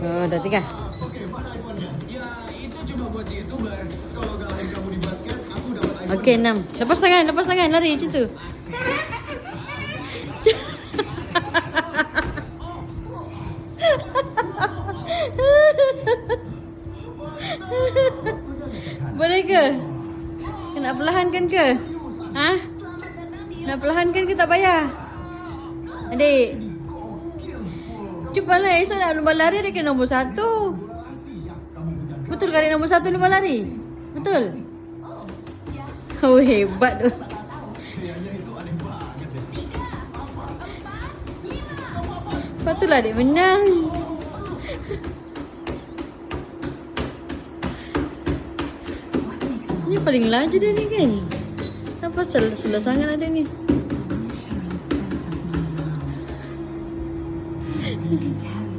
Oh, tiga. Aku dapat iPhone. Okey, enam. Lepas tangan, lepas tangan. Lari macam tu. Boleh ke? Nak perlahankan ke? Ha? Nak perlahankan ke tak payah? Adik. Cepat lah esok nak lomba lari dia kena nombor satu. Betul adik nombor satu lomba lari? Betul? Oh hebat tu. Patutlah adik menang. Ni paling laju dia ni kan? Apa salah salah sangat ada ni? Linh.